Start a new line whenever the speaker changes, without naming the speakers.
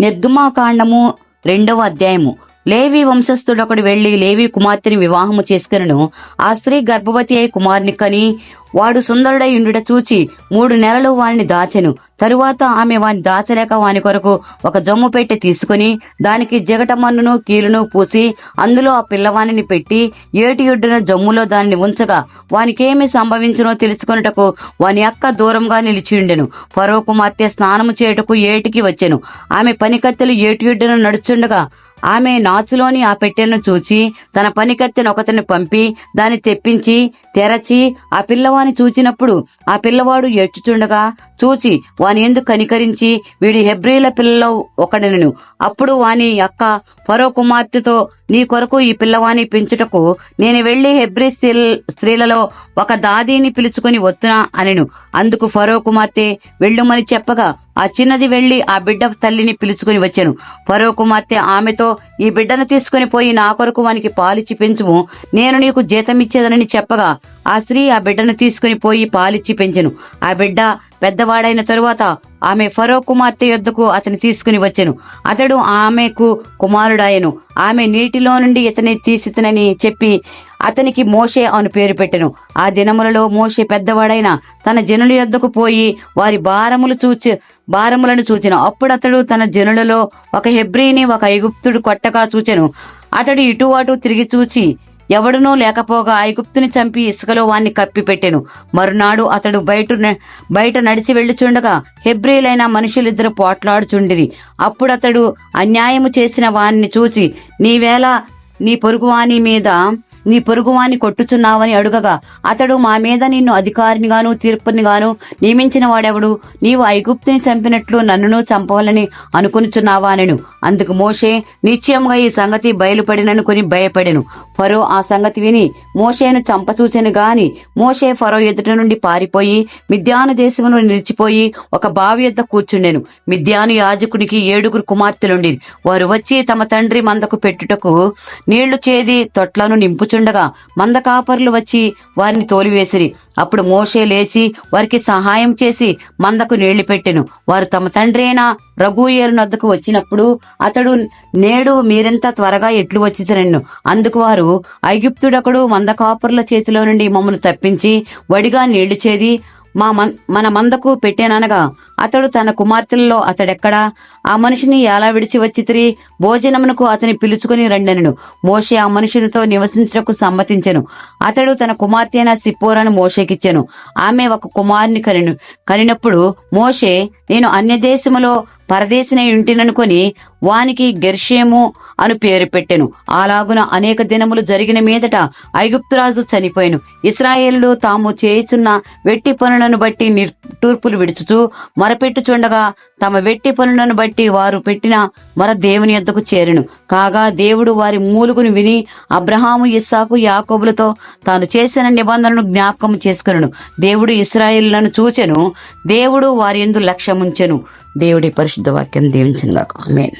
నిర్గమాకాండము రెండవ అధ్యాయము. లేవి వంశస్థుడొకడు వెళ్ళి లేవి కుమార్తెని వివాహము చేసుకునను. ఆ స్త్రీ గర్భవతి అయి కుమారుని కని వాడు సుందరుడై ఉండుట చూచి మూడు నెలలు వానిని దాచెను. తరువాత ఆమె వాని దాచలేక వాని కొరకు ఒక జమ్ము పెట్టి తీసుకుని దానికి జగటమన్నును కీలును పూసి అందులో ఆ పిల్లవానిని పెట్టి ఏటి ఒడ్డున జమ్ములో దానిని ఉంచగా వానికేమి సంభవించునో తెలుసుకొనుటకు వాని అక్క దూరంగా నిలిచియుండెను ఫరో కుమార్తె స్నానము చేయుటకు ఏటికి వచ్చెను. ఆమె పనికత్తెలు ఏటి ఒడ్డున నడుచుండగా ఆమె నాచులోని ఆ పెట్టెలను చూచి తన పనికత్తెను ఒకతను పంపి దాన్ని తెప్పించి తెరచి ఆ పిల్లవాని చూచినప్పుడు ఆ పిల్లవాడు ఏడ్చుచుండగా చూచి వాని ఎందుకు కనికరించి వీడి హెబ్రీల పిల్లలో ఒకడనను. అప్పుడు వాని అక్క ఫరో కుమార్తెతో నీ కొరకు ఈ పిల్లవాని పెంచుటకు నేను వెళ్ళి హెబ్రీ స్త్రీలలో ఒక దాదీని పిలుచుకుని వస్తున్నా అనెను. అందుకు ఫరో కుమార్తె వెళ్ళుమని చెప్పగా ఆ చిన్నది వెళ్ళి ఆ బిడ్డ తల్లిని పిలుచుకుని వచ్చాను. ఫరో కుమార్తె ఆమెతో ఈ బిడ్డను తీసుకుని పోయి నా కొరకు వానికి పాలిచ్చి పెంచుము. నేను నీకు జీతమిచ్చేదనని చెప్పగా ఆ స్త్రీ ఆ బిడ్డను తీసుకుని పోయి పాలిచ్చి పెంచెను. ఆ బిడ్డ పెద్దవాడైన తరువాత ఆమె ఫరో కుమార్తె యొద్దకు అతని తీసుకుని వచ్చెను. అతడు ఆమెకు కుమారుడాయను. ఆమె నీటిలో నుండి ఇతని తీసితనని చెప్పి అతనికి మోషే అని పేరు పెట్టెను. ఆ దినములలో మోషే పెద్దవాడైన తన జనుల యొద్దకు పోయి వారి భారములు చూచి భారములను చూచెను. అప్పుడు అతడు తన జనులలో ఒక హెబ్రీని ఒక ఐగుప్తుడు కొట్టగా చూచెను. అతడు ఇటు అటు తిరిగి చూచి ఎవడునూ లేకపోగా ఐగుప్తుని చంపి ఇసుకలో వాణ్ణి కప్పిపెట్టెను. మరునాడు అతడు బయట బయట నడిచి వెళ్ళుచుండగా హెబ్రీలైన మనుషులిద్దరు పోట్లాడుచుండిరి. అప్పుడు అతడు అన్యాయము చేసిన వాణ్ణి చూసి నీవేళ నీ పొరుగువాని మీద నీ పొరుగువాని కొట్టుచున్నావని అడుగగా అతడు మా మీద నిన్ను అధికారినిగాను తీర్పునిగాను నియమించిన వాడెవడు? నీవు ఐగుప్తుని చంపినట్లు నన్నును చంపవాలని అనుకునిచున్నావా అనెను అందుకు మోషే నిశ్చయముగా ఈ సంగతి బయలుపడిననుకుని భయపడెను. ఫరో ఆ సంగతి విని మోషేను చంపచూచెను గాని మోషే ఫరో ఎదుట నుండి పారిపోయి మిద్యాను దేశంలో నిలిచిపోయి ఒక బావి యొద్ద కూర్చుండెను. మిద్యాను యాజకునికి ఏడుగురు కుమార్తెలుండి వారు వచ్చి తమ తండ్రి మందకు పెట్టుటకు నీళ్ళు చేది తొట్లను కూర్చుండగా మంద కాపరులు వచ్చి వారిని తోలివేసిరి. అప్పుడు మోషే లేచి వారికి సహాయం చేసి మందకు నీళ్ళు పెట్టెను. వారు తమ తండ్రి అయిన రఘుయేలు నద్దకు వచ్చినప్పుడు అతడు నేడు మీరెంత త్వరగా ఎట్లు వచ్చితనన్ను అందుకు వారు ఐగుప్తుడొకడు మంద కాపరుల చేతిలో నుండి మమ్మల్ని తప్పించి వడిగా నీళ్ళు చేది మా మన్ మన మందకు పెట్టాననగా అతడు తన కుమార్తెలలో అతడెక్కడా? ఆ మనిషిని ఎలా విడిచి వచ్చితిరి? భోజనమునకు అతని పిలుచుకుని రండెనను. మోషే ఆ మనుషునితో నివసించటకు సమ్మతించెను. అతడు తన కుమార్తె అయిన సిప్పోరను మోషేకిచ్చెను. ఆమె ఒక కుమారుని కనిను కనినప్పుడు మోషే నేను అన్య దేశములో పరదేశిన ఉంటిననుకొని వానికి గెర్షేము అను పేరు పెట్టెను. అలాగున అనేక దినములు జరిగిన మీదట ఐగుప్తురాజు చనిపోయాను. ఇస్రాయేలు తాము చేయుచున్న వెట్టి పనులను బట్టి నిట్టూర్పులు విడుచుచూ మొరపెట్టుచుండగా తమ వెట్టి పనులను బట్టి వారు పెట్టిన మర దేవుని యొద్దకు చేరెను. కాగా దేవుడు వారి మూలుగును విని అబ్రహాము ఇస్సాకు యాకోబులతో తాను చేసిన నిబంధనను జ్ఞాపకం చేసుకును దేవుడు ఇస్రాయిల్లను చూచెను. దేవుడు వారి ఎందు లక్ష్యముంచెను. దేవుడి పరిశుద్ధ వాక్యం దీవించిన ఆమెన్.